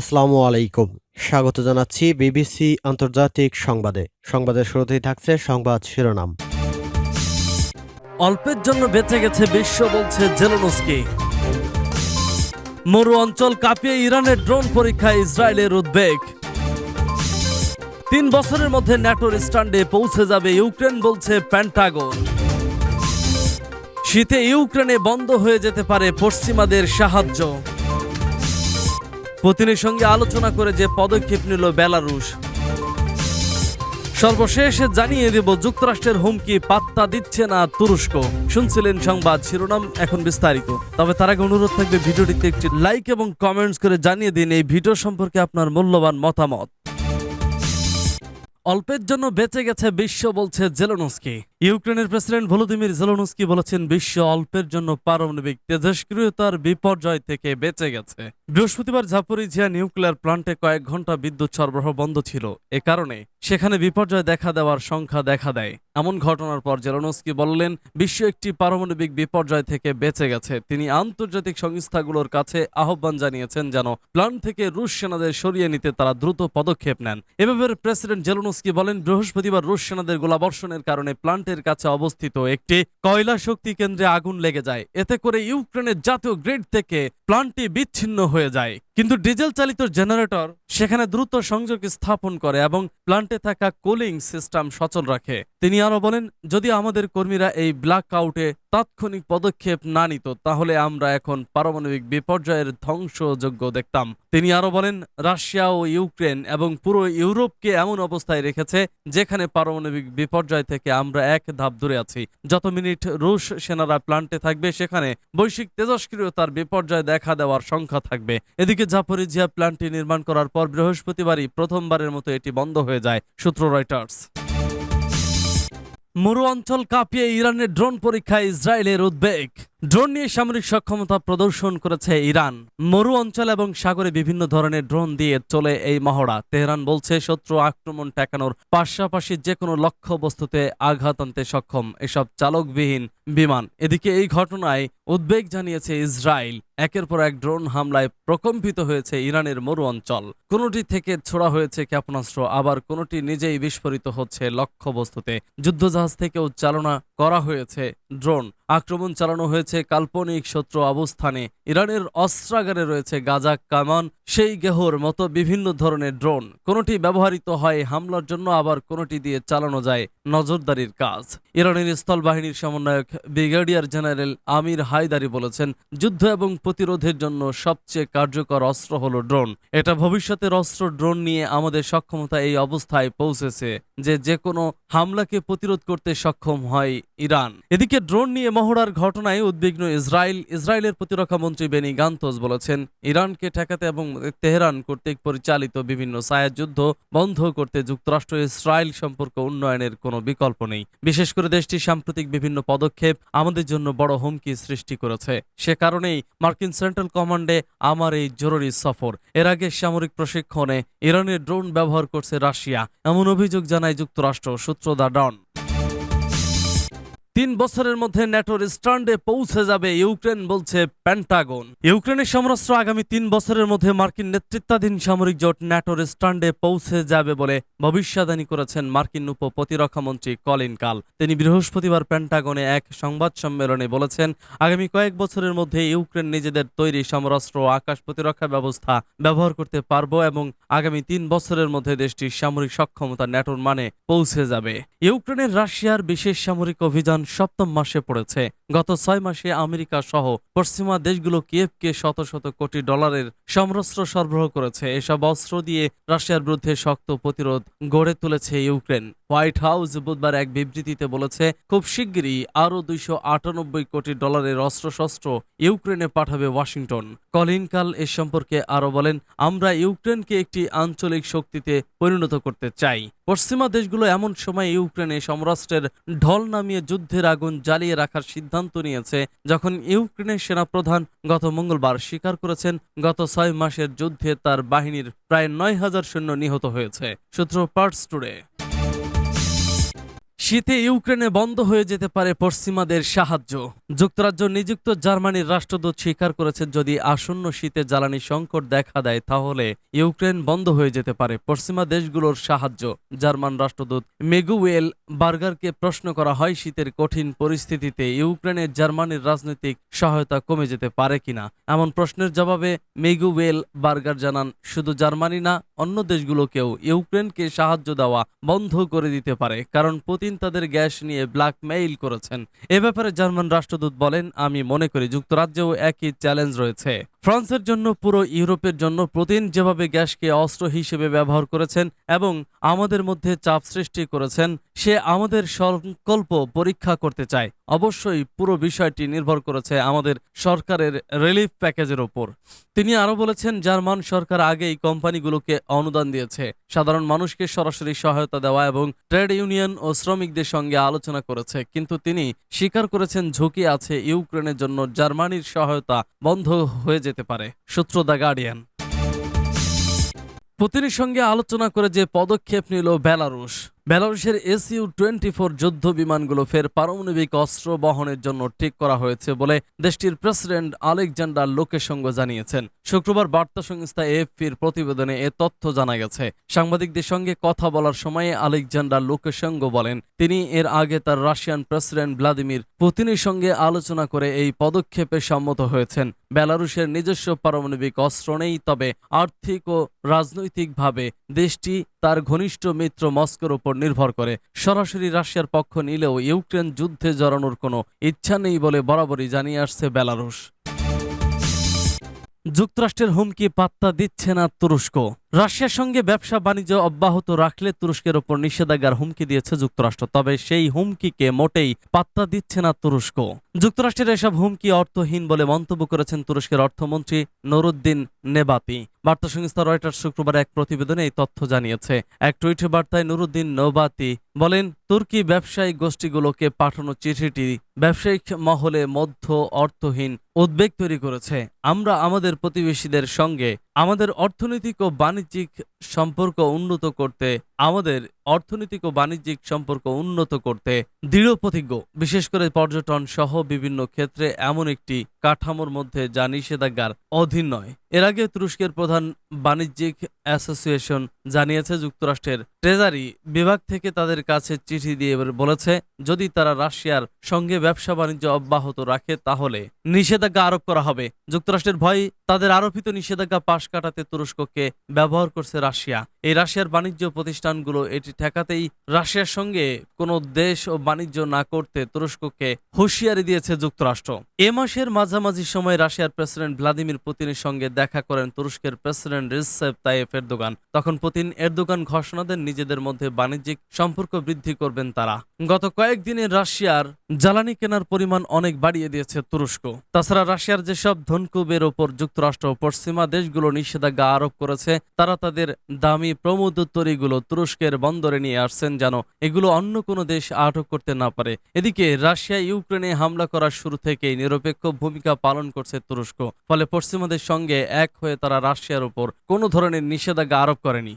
আসসালামু আলাইকুম। স্বাগত জানাচ্ছি বিবিসি আন্তর্জাতিক সংবাদে। সংবাদের শুরুতেই থাকছে সংবাদ শিরোনাম। অল্পের জন্য বেঁচে গেছে বিশ্ব বলছে জেলোনস্কি। মরু অঞ্চল কাঁপিয়ে ইরানের ড্রোন পরীক্ষায় ইসরায়েলের উদ্বেগ। তিন বছরের মধ্যে ন্যাটোর স্ট্যান্ডে পৌঁছে যাবে ইউক্রেন বলছে প্যান্টাগন। শীতে ইউক্রেনে বন্ধ হয়ে যেতে পারে পশ্চিমাদের সাহায্য। পুতিনের সঙ্গে আলোচনা করে যে পদক্ষেপ নিল বেলারুশ। সর্বশেষ জানিয়ে দেব, যুক্তরাষ্ট্রের হুমকি পাত্তা দিচ্ছে না তুরস্ক। শুনছিলেন সংবাদ শিরোনাম, এখন বিস্তারিত। তবে তার আগে অনুরোধ থাকবে, ভিডিওটিতে একটি লাইক এবং কমেন্টস করে জানিয়ে দিন এই ভিডিও সম্পর্কে আপনার মূল্যবান মতামত। অল্পের জন্য বেঁচে গেছে বিশ্ব বলছে জেলোনস্কি। ইউক্রেনের প্রেসিডেন্ট ভলোদিমির জেলোনস্কি বলেছেন, বিশ্ব অল্পের জন্য পারমাণবিক তেজস্ক্রিয়তার বিপর্যয় থেকে বেঁচে গেছে। বৃহস্পতিবার ঝাপরিঝিয়া নিউক্লিয়ার প্লান্টে কয়েক ঘণ্টা বিদ্যুৎ সরবরাহ বন্ধ ছিল। এ কারণে সেখানে বিপর্যয় দেখা দেওয়ার সংখ্যা দেখা দেয়। এমন ঘটনার পর জেলোনস্কি বললেন, বিশ্ব একটি পারমাণবিক বিপর্যয় থেকে বেঁচে গেছে। তিনি আন্তর্জাতিক সংস্থাগুলোর কাছে আহ্বান জানিয়েছেন যেন প্লান্ট থেকে রুশ সেনাদের সরিয়ে নিতে তারা দ্রুত পদক্ষেপ নেন। এভাবে প্রেসিডেন্ট জেলোনস্কি বলেন, বৃহস্পতিবার রুশ সেনাদের গোলাবর্ষণের কারণে প্লান্টের কাছে অবস্থিত একটি কয়লা শক্তি কেন্দ্রে আগুন লেগে যায়। এতে করে ইউক্রেনের জাতীয় গ্রিড থেকে প্লান্টটি বিচ্ছিন্ন হয়ে যায়। কিন্তু ডিজেল চালিত জেনারেটর সেখানে দ্রুত সংযোগ স্থাপন করে এবং প্লান্টে থাকা কুলিং সিস্টেম সচল রাখে। তিনি আরও বলেন, যদি আমাদের কর্মীরা এই ব্ল্যাক আউটে তাৎক্ষণিক পদক্ষেপ না নিত, তাহলে আমরা এখন পারমাণবিক বিপর্যয়ের ধ্বংসযোগ্য দেখতাম। তিনি আরও বলেন, রাশিয়া ও ইউক্রেন এবং পুরো ইউরোপকে এমন অবস্থায় রেখেছে, যেখানে পারমাণবিক বিপর্যয় থেকে আমরা এক ধাপ দূরে আছি। যত মিনিট রুশ সেনারা প্লান্টে থাকবে, সেখানে বৈশ্বিক তেজস্ক্রিয়তার বিপর্যয় দেখা দেওয়ার সংখ্যা থাকবে। এদিকে জাপরিজিয়া প্ল্যান্টটি নির্মাণ করার পর বৃহস্পতিবারই প্রথমবারের মতো এটি বন্ধ হয়ে যায়, সূত্র রয়টার্স। মরু অঞ্চল কাঁপিয়ে ইরানের ড্রোন পরীক্ষায় ইসরায়েলের উদ্বেগ। ড্রোন নিয়ে সামরিক সক্ষমতা প্রদর্শন করেছে ইরান। মরু অঞ্চল এবং সাগরে বিভিন্ন ধরনের ড্রোন দিয়ে চলে এই মহড়া। তেহরান বলছে, শত্রু আক্রমণ ঠেকানোর পাশাপাশি যে কোনো লক্ষ্য বস্তুতে আঘাত আনতে সক্ষম। এসব চালকবিহীন বিমান। এদিকে এই ঘটনায় উদ্বেগ জানিয়েছে ইসরায়েল। একের পর এক ড্রোন হামলায় প্রকম্পিত হয়েছে ইরানের মরু অঞ্চল। কোনোটি থেকে ছোড়া হয়েছে ক্ষেপণাস্ত্র, আবার কোনোটি নিজেই বিস্ফোরিত হচ্ছে লক্ষ্যবস্তুতে। যুদ্ধজাহাজ থেকেও চালনা করা হয়েছে। ড্রোন আক্রমণ চালানো হয়েছে কাল্পনিক শত্রু অবস্থানে। ইরানের অস্ত্রাগারে রয়েছে গাজা কামান, সেই গেহর মতো বিভিন্ন ধরনের ড্রোন। কোনোটি ব্যবহৃত হয় হামলার জন্য, আবার কোনোটি দিয়ে চালানো যায় নজরদারির কাজ। ইরানের স্থল বাহিনীর সমন্বয়ক ব্রিগেডিয়ার জেনারেল আমির হায়দারি বলেছেন, যুদ্ধ এবং প্রতিরোধের জন্য সবচেয়ে কার্যকর অস্ত্র হল ড্রোন। এটা ভবিষ্যতের অস্ত্র ড্রোন নিয়ে আমাদের সক্ষমতা এই অবস্থায় পৌঁছেছে যে যে কোনো হামলাকে প্রতিরোধ করতে সক্ষম হয় ইরান। এদিকে ড্রোন নিয়ে মহড়ার ঘটনায় উদ্বিগ্ন ইসরায়েল। ইসরায়েলের প্রতিরক্ষা মন্ত্রী বেনি গান্তোস বলেছেন, ইরানকে ঠেকাতে এবং তেহরান কর্তৃক পরিচালিত বিভিন্ন ছায়া যুদ্ধ বন্ধ করতে যুক্তরাষ্ট্র ইসরায়েল সম্পর্ক উন্নয়নের কোনো বিকল্প নেই। বিশেষ করে দেশটির সাম্প্রতিক বিভিন্ন পদক্ষেপ আমাদের জন্য বড় হুমকি সৃষ্টি করেছে। সে কারণেই মার্কিন সেন্ট্রাল কমান্ডে আমার এই জরুরি সফর। এর আগে সামরিক প্রশিক্ষণে ইরানের ড্রোন ব্যবহার করছে রাশিয়া, এমন অভিযোগ জানায় যুক্তরাষ্ট্র সূত্র দা ডন। তিন বছরের মধ্যে ন্যাটোর স্ট্যান্ডে পৌঁছে যাবে, ইউক্রেন বলছে প্যান্টাগন। ইউক্রেনের সমরাস্ত্র আগামী তিন বছরের মধ্যে মার্কিন নেতৃত্বাধীন সামরিক জোট ন্যাটোর স্ট্যান্ডে পৌঁছে যাবে বলে ভবিষ্যদ্বাণী করেছেন মার্কিন উপ প্রতিরক্ষা মন্ত্রী কলিন কাল। তিনি বৃহস্পতিবার প্যান্টাগনে এক সংবাদ সম্মেলনে বলেছেন, আগামী কয়েক বছরের মধ্যে ইউক্রেন নিজেদের তৈরি সমরাস্ত্র ও আকাশ প্রতিরক্ষা ব্যবস্থা ব্যবহার করতে পারব এবং আগামী তিন বছরের মধ্যে দেশটির সামরিক সক্ষমতা ন্যাটোর মানে পৌঁছে যাবে। ইউক্রেনের রাশিয়ার বিশেষ সামরিক অভিযান সপ্তম মাসে পড়েছে। গত ছয় মাসে আমেরিকা সহ পশ্চিমা দেশগুলো কিয়েভকে শত শত কোটি ডলারের সমরস্ত্র সরবরাহ করেছে। এসব অস্ত্র দিয়ে রাশিয়ার বিরুদ্ধে শক্ত প্রতিরোধ গড়ে তুলেছে ইউক্রেন। হোয়াইট হাউস বুধবার এক বিবৃতিতে বলেছে, খুব শিগগিরই আরও দুইশো আটানব্বই কোটি ডলারের অস্ত্রশস্ত্র ইউক্রেনে পাঠাবে ওয়াশিংটন। কলিন কাল এ সম্পর্কে আরও বলেন, আমরা ইউক্রেনকে একটি আঞ্চলিক শক্তিতে পরিণত করতে চাই। পশ্চিমা দেশগুলো এমন সময় ইউক্রেনে সমরাষ্ট্রের ঢল নামিয়ে যুদ্ধের আগুন জ্বালিয়ে রাখার সিদ্ধান্ত নিয়েছে, যখন ইউক্রেনের সেনাপ্রধান গত মঙ্গলবার স্বীকার করেছেন, গত ছয় মাসের যুদ্ধে তার বাহিনীর প্রায় নয় হাজার সৈন্য নিহত হয়েছে। সূত্র পার্টস টুডে। শীতে ইউক্রেনে বন্ধ হয়ে যেতে পারে পশ্চিমাদের সাহায্য। যুক্তরাজ্য নিযুক্ত জার্মানির রাষ্ট্রদূত স্বীকার করেছে যদি আসন্ন শীতে জ্বালানি সংকট দেখা দেয়, তাহলে ইউক্রেন বন্ধ হয়ে যেতে পারে পশ্চিমা দেশগুলোর সাহায্য। জার্মান রাষ্ট্রদূত মেগুওয়েল বার্গারকে প্রশ্ন করা হয়, শীতের কঠিন পরিস্থিতিতে ইউক্রেনের জার্মানির রাজনৈতিক সহায়তা কমে যেতে পারে কিনা? এমন প্রশ্নের জবাবে মেগুওয়েল বার্গার জানান, শুধু জার্মানি না, অন্য দেশগুলোকেও ইউক্রেনকে সাহায্য দেওয়া বন্ধ করে দিতে পারে। কারণ পুতিন তাদের গ্যাস নিয়ে ব্ল্যাকমেইল করেছেন। এ ব্যাপারে জার্মান রাষ্ট্রদূত বলেন, আমি মনে করি যুক্তরাজ্যেও একই চ্যালেঞ্জ রয়েছে। ফ্রান্সের জন্য পুরো ইউরোপের জন্য পুতিন যেভাবে গ্যাসকে অস্ত্র হিসেবে ব্যবহার করেছেন এবং আমাদের মধ্যে চাপ সৃষ্টি করেছেন, সে আমাদের সংকল্প পরীক্ষা করতে চায়। অবশ্যই পুরো বিষয়টি নির্ভর করেছে আমাদের সরকারের রিলিফ প্যাকেজের ওপর। তিনি আরও বলেছেন, জার্মান সরকার আগেই কোম্পানিগুলোকে অনুদান দিয়েছে। সাধারণ মানুষকে সরাসরি সহায়তা দেওয়া এবং ট্রেড ইউনিয়ন ও শ্রমিকদের সঙ্গে আলোচনা করেছে। কিন্তু তিনি স্বীকার করেছেন, ঝুঁকি আছে ইউক্রেনের জন্য, জার্মানির সহায়তা বন্ধ হয়ে যেতে পারে সূত্র দ্য গার্ডিয়ান। পুতিনের সঙ্গে আলোচনা করে যে পদক্ষেপ নিল বেলারুশ। বেলারুশের এসইউ টোয়েন্টি ফোর যুদ্ধ বিমানগুলো ফের পারমাণবিক অস্ত্র বহনের জন্য ঠিক করা হয়েছে বলে দেশটির প্রেসিডেন্ট আলেকজান্ডার লোকেসঙ্গ জানিয়েছেন। শুক্রবার বার্তা সংস্থা এএফপির প্রতিবেদনে এ তথ্য জানা গেছে। সাংবাদিকদের সঙ্গে কথা বলার সময়ে আলেকজান্ডার লোকেসঙ্গ বলেন, তিনি এর আগে তার রাশিয়ান প্রেসিডেন্ট ভ্লাদিমির পুতিনের সঙ্গে আলোচনা করে এই পদক্ষেপে সম্মত হয়েছেন। বেলারুশের নিজস্ব পারমাণবিক অস্ত্র নেই, তবে আর্থিক ও রাজনৈতিকভাবে দেশটি তার ঘনিষ্ঠ মিত্র মস্কোর উপর নির্ভর করে। সরাসরি রাশিয়ার পক্ষ নিলেও ইউক্রেন যুদ্ধে জড়ানোর কোনো ইচ্ছা নেই বলে বরাবরই জানিয়ে আসছে বেলারুশ। যুক্তরাষ্ট্রের হুমকি পাত্তা দিচ্ছে না তুরস্ক। রাশিয়ার সঙ্গে ব্যবসা বাণিজ্য অব্যাহত রাখলে তুরস্কের ওপর নিষেধাজ্ঞার হুমকি দিয়েছে যুক্তরাষ্ট্র, তবে সেই হুমকিকে মোটেই পাত্তা দিচ্ছে না তুরস্ক। যুক্তরাষ্ট্রের এসব হুমকি অর্থহীন বলে মন্তব্য করেছেন তুরস্কের অর্থমন্ত্রী নরুদ্দিন নেবাতি। বার্তা সংস্থা রয়টার শুক্রবার এক প্রতিবেদনে এই তথ্য জানিয়েছে। এক টুইট বার্তায় নুরুদ্দিন নবাতি বলেন, তুর্কি ব্যবসায়িক গোষ্ঠীগুলোকে পাঠানো চিঠিটি ব্যবসায়িক মহলে মধ্য অর্থহীন উদ্বেগ তৈরি করেছে। আমরা আমাদের প্রতিবেশীদের সঙ্গে আমাদের অর্থনৈতিক ও বাণিজ্যিক সম্পর্ক উন্নত করতে, আমাদের অর্থনৈতিক ও বাণিজ্যিক সম্পর্ক উন্নত করতে দৃঢ় প্রতিজ্ঞ। বিশেষ করে পর্যটন সহ বিভিন্ন ক্ষেত্রে এমন একটি কাঠামোর মধ্যে যা নিষেধাজ্ঞার অধীন নয়। এর আগে তুরস্কের প্রধান বাণিজ্যিক অ্যাসোসিয়েশন জানিয়েছে যুক্তরাষ্ট্রের ট্রেজারি বিভাগ থেকে তাদের কাছে চিঠি দিয়ে বলেছে, যদি তারা রাশিয়ার সঙ্গে ব্যবসা বাণিজ্য অব্যাহত রাখে, তাহলে নিষেধাজ্ঞা আরোপ করা হবে। যুক্তরাষ্ট্রের ভয় তাদের আরোপিত নিষেধাজ্ঞা পাশ কাটাতে তুরস্ককে ব্যবহার করছে রাশিয়া। এই রাশিয়ার বাণিজ্য প্রতিষ্ঠানগুলো এটি ঠেকাতেই রাশিয়ার সঙ্গে কোনো দেশ ও বাণিজ্য না করতে তুরস্ককে হুঁশিয়ারি দিয়েছে যুক্তরাষ্ট্র। এ মাসের মাঝামাঝি সময় রাশিয়ার প্রেসিডেন্ট ভ্লাদিমির পুতিনের সঙ্গে দেখা করেন তুরস্কের প্রেসিডেন্ট রিসেপ তাইয়েফ এরদোগান তখন পুতিন এরদোগান ঘোষণা দেন নিজেদের মধ্যে বাণিজ্যিক সম্পর্ক বৃদ্ধি করবেন তারা। গত কয়েকদিনে রাশিয়ার জ্বালানি কেনার পরিমাণ অনেক বাড়িয়ে দিয়েছে তুরস্ক। তাছাড়া রাশিয়ার যেসব ধনকুবের ওপর যুক্তরাষ্ট্র ও পশ্চিমা দেশগুলো নিষেধাজ্ঞা আরোপ করেছে, তারা তাদের দামি প্রমোদোত্তরীগুলো তুরস্কের বন্দরে নিয়ে আসছেন যেন এগুলো অন্য কোনো দেশ আটক করতে না পারে। এদিকে রাশিয়া ইউক্রেনে হামলা করার শুরু থেকেই নিরপেক্ষ ভূমিকা পালন করছে তুরস্ক, ফলে পশ্চিমাদের সঙ্গে এক হয়ে তারা রাশিয়ার উপর কোনো ধরনের নিষেধাজ্ঞা আরোপ করেনি।